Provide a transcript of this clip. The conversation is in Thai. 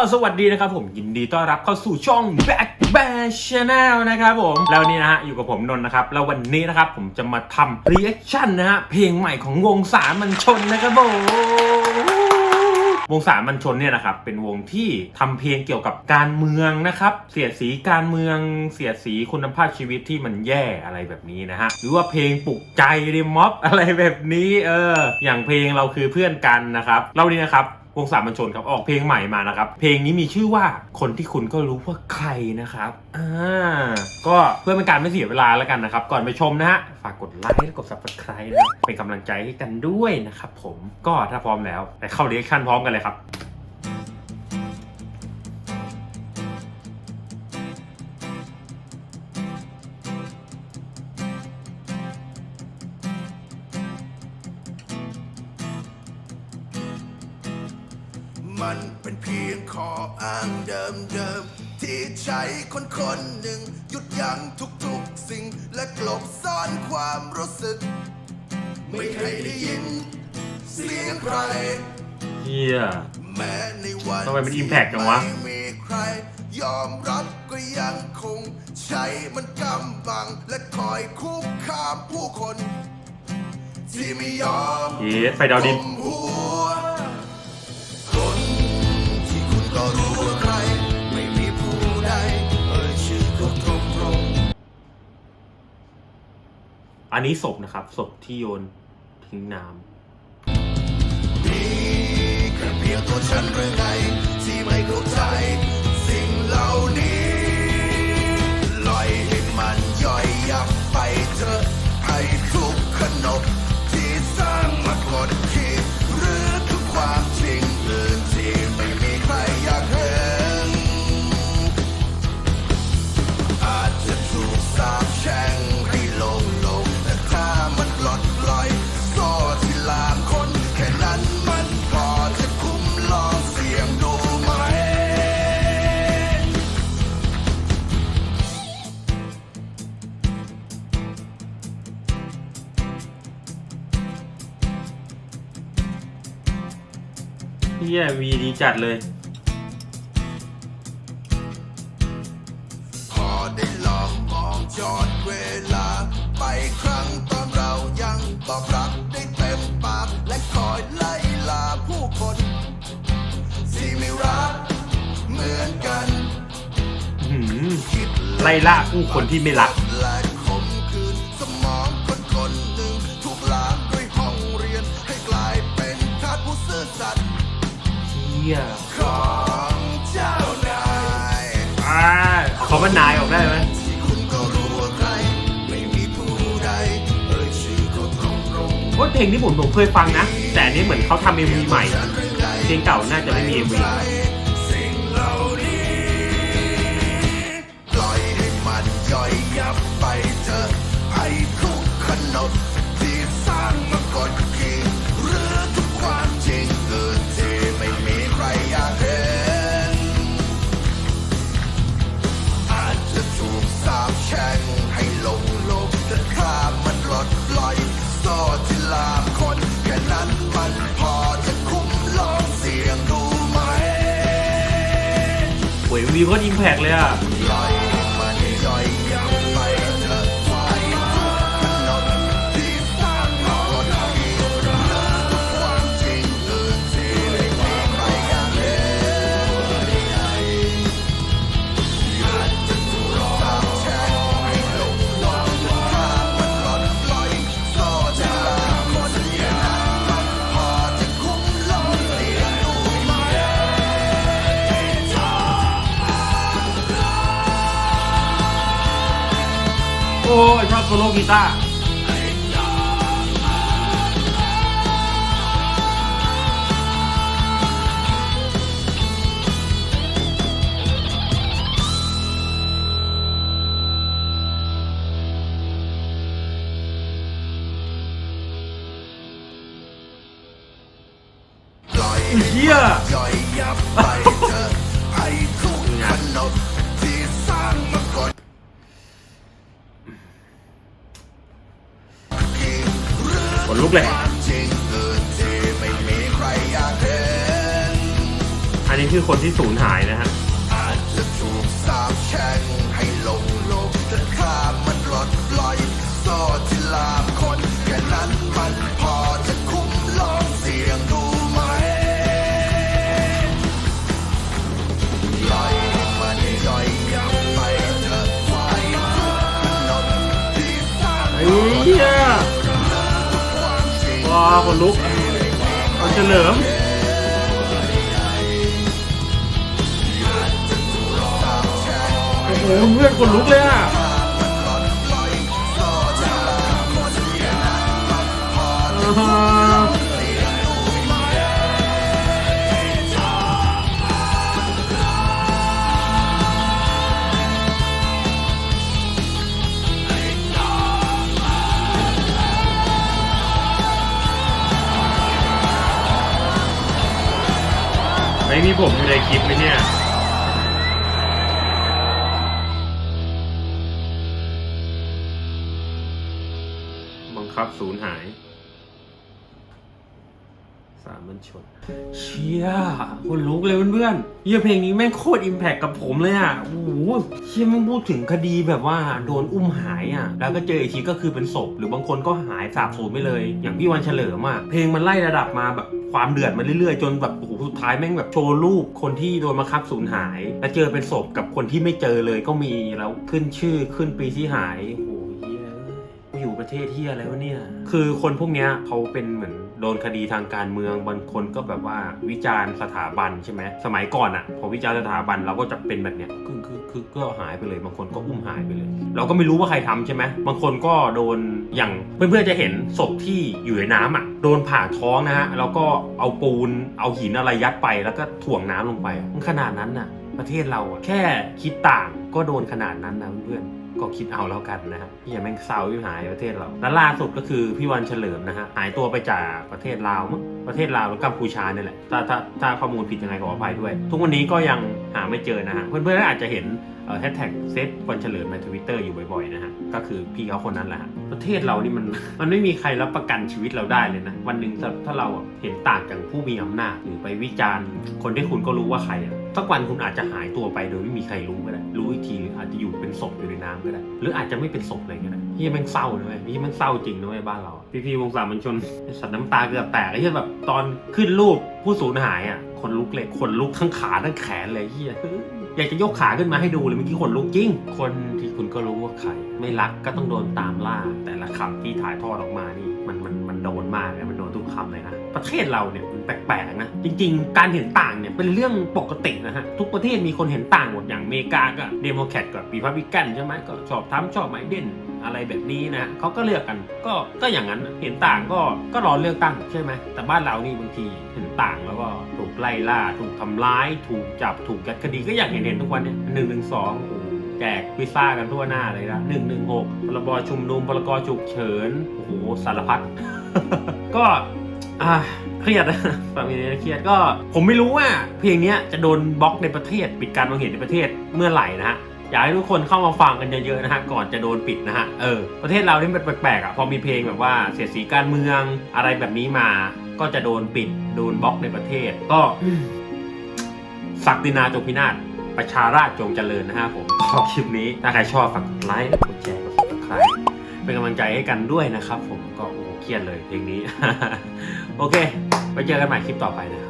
สวัสดีนะครับผมยินดีต้อนรับเข้าสู่ช่อง Back Bash Channel นะครับผม แล้วนี้นะฮะอยู่กับผมนนท์นะครับ แล้ววันนี้นะครับผมจะมาทำ reaction นะฮะเพลงใหม่ของวงสามัญชนนะครับผมวงสามัญชนเนี่ยนะครับเป็นวงที่ทำเพลงเกี่ยวกับการเมืองนะครับ เสียดสีการเมือง เสียดสีคุณภาพชีวิตที่มันแย่อะไรแบบนี้นะฮะหรือว่าเพลงปลุกใจริม็อบอะไรแบบนี้เอออย่างเพลงเราคือเพื่อนกันนะครับเรานี่นะครับ วงสามัญชนครับออกเพลงใหม่มานะครับ เพลงนี้มีชื่อว่าคนที่คุณก็รู้ว่าใครนะครับอ่าก็เพื่อเป็นการไม่เสียเวลาแล้วกันนะครับ ก่อนไปชมนะฮะฝากกดไลค์และกด subscribe นะเป็นกำลังใจให้กันด้วยนะครับผมก็ถ้าพร้อมแล้วไปเข้าเรีแอคชั่นพร้อมกันเลยครับ มันเป็นเพียงข้ออ้างเดิมๆ ที่ใช้คนคนหนึ่ง หยุดยั้งทุกๆสิ่ง และกลบซ่อนความรู้สึก ไม่ให้ได้ยิน เสียงใคร เฮีย แม้ในวันทำไมมัน impact จังวะไม่มีใคร ยอมรับก็ยังคง ใช้มันกำบัง และคอยคุกคามผู้คน ที่ไม่ยอมเย้ไฟดาวดินก้มหั อันนี้ศพนะครับศพที่โยนทิ้งน้ๆมีแค่เพียงตัวฉันหรือไงที่ไม่เข้าใจ ฮียวีดีจัดเลย พอได้ลองมองจอดเวลา ไปครั้งตอนเรายังตอบรับได้เต็มปากและคอยไล่ลาผู้คนที่ไม่รักเหมือนกัน อื้อหือคิดไล่ล่าผู้คนที่ไม่รัก ยของเจ้านายอขามันนายออกได้ไหมเอ่ยชื่อเขาตรงตรงโอ้เพลงที่ผมผมเคยฟังนะ แต่อันนี้เหมือนเขาทำเอ็มวีใหม่ เพลงเก่าน่าจะไม่มีเอ็มวีปล่อยให้มันย่อยยับไปเถอให้ทุกขนบ โอ้ยวีก็อิมแพกเลยอะ อ้ยชอบโซโล่กีตาร์เฮีย นลุกเลยความจริงอื่นที่ไม่มีใครอยากเห็นอันนี้คือคนที่สูญหายนะฮะอ คนลุกเอาเฉลิมโอ้โหเพื่อนคนลุกเลยอะอ่า ผมอยู่ในคลิปไหมเนี่ยบังคับศูนย์หายามัญชน เชี่ยคนลุกเลยเพื่อนๆเฮียเพลงนี้แม่งโคตรอิมแพคกับผมเลยอะ โอ้โหเชี่ยแม่งพูดถึงคดีแบบว่าโดนอุ้มหายอะ แล้วก็เจออีกทีก็คือเป็นศพ หรือบางคนก็หายสาบสูญไปเลย อย่างพี่วันเฉลิมอะ เพลงมันไล่ระดับมาแบบความเดือดมาเรื่อยๆ จนแบบโอ้โหสุดท้ายแม่งแบบโชว์รูปคนที่โดนบังคับสูญหาย แล้วเจอเป็นศพกับคนที่ไม่เจอเลยก็มีแล้วขึ้นชื่อขึ้นปีที่หายโอ้โหเฮียกูอยู่ประเทศที่อะไรวะเนี่ย คือคนพวกเนี้ยเขาเป็นเหมือน โดนคดีทางการเมืองบางคนก็แบบว่าวิจารณ์สถาบันใช่ไหมสมัยก่อนอะพอวิจารณ์สถาบันเราก็จะเป็นแบบเนี้ยคือคือคือก็หายไปเลย บางคนก็อุ้มหายไปเลย เราก็ไม่รู้ว่าใครทำใช่ไหมบางคนก็โดนอย่างเพื่อนๆจะเห็นศพที่อยู่ในน้ำอะโดนผ่าท้องนะฮะแล้วก็เอาปูนเอาหินอะไรยัดไปแล้วก็ถ่วงน้ำลงไปมันขนาดนั้นน่ะประเทศเราอะแค่คิดต่างก็โดนขนาดนั้นนะเพื่อน ก็คิดเอาแล้วกันนะฮะพี่อย่าแม่งเศร้าที่หายประเทศเราและล่าสุดก็คือพี่วันเฉลิมนะฮะหายตัวไปจากประเทศลาวมั้งประเทศลาวหรือกัมพูชาเนี่ยแหละถ้าถ้าถ้าข้อมูลผิดยังไงขออภัยด้วย ทุกวันนี้ก็ยังหาไม่เจอนะฮะเพื่อนๆอาจจะเห็นแฮชแท็กเซตวันเฉลิมในทวิตเตอร์อยู่บ่อยๆนะฮะก็คือพี่เขาคนนั้นแหละฮะประเทศเรานี่มันมันไม่มีใครรับประกันชีวิตเราได้เลยนะวันหนึ่งถ้าถ้าเราเห็นต่างจากผู้มีอำนาจหรือไปวิจารณ์ คนที่คุณก็รู้ว่าใครอะสักวันคุณอาจจะหายตัวไปโดยไม่มีใครรู้ก รู้อีกทีหรืออาจจะอยู่เป็นศพอยู่ในน้ำก็ได้ หรืออาจจะไม่เป็นศพเลยก็ได้ที่แม่งเศร้านะเว้ยที่แม่งเศร้าจริงนะเว้ยบ้านเราพี่พี่ๆวงสามัญชนสัตว์น้ำตาเกือบแตกไอ้ที่แบบตอนขึ้นรูปผู้สูญหายอะคนลุกเลยคนลุกทั้งขาทั้งแขนเลยเฮียอยากจะยกขาขึ้นมาให้ดูเลยเมื่อกี้คนลุกจริง คนที่คุณก็รู้ว่าใคร ไม่รักก็ต้องโดนตามล่า แต่ละคำที่ถ่ายทอดออกมานี่มันมันมันโดนมากเลยมันโดนทุกคำเลยนะประเทศเราเนี่ยมันแปลกๆนะจริง ๆ การเห็นต่างเนี่ยเป็นเรื่องปกตินะฮะทุกประเทศมีคนเห็นต่างหมดอย่างอเมริกาก็เดโมแครตกับปีพับลิกันใช่ไหมก็ชอบทำชอบไมเด่นอะไรแบบนี้นะเขาก็เลือกกันก็ก็อย่างนั้นเห็นต่างก็ก็รอเลือกตั้งใช่ไหมแต่บ้านเรานี่บางทีเห็นต่างแล้วก็ถูกไล่ล่า ถูกทำร้าย ถูกจับถูกยัดคดีก็อย่างเห็นเห็นทุกวันเนี่ยหนึ่งหนึ่งสอง แจกพิซซ่ากันทั่วหน้าเลยนะหนึ่งหนึ่งหกพรบชุมนุมพรกฉุกเฉินโอ้โหสารพัดก็อ่าเครียดนะฟังเพลงนี้เครียดก็ผมไม่รู้ว่าเพลงเนี้ยจะโดนบล็อกในประเทศ ปิดการมองเห็นในประเทศเมื่อไหร่นะฮะอยากให้ทุกคนเข้ามาฟังกันเยอะๆนะฮะก่อนจะโดนปิดนะฮะเออประเทศเรานี่มันแปลกๆอะพอมีเพลงแบบว่าเสียดสีการเมืองอะไรแบบนี้มา ก็จะโดนปิดโดนบล็อกในประเทศ ก็ศักดินาจงพินาศ ประชาราชจงเจริญนะฮะผมขอคลิปนี้ ถ้าใครชอบฝากกดไลค์กดแชร์กดติดตามเป็นกำลังใจให้กันด้วยนะครับ ผมก็โอ้เครียดเลยเพลงนี้ โอเคไว้เจอกันใหม่คลิปต่อไปนะครับ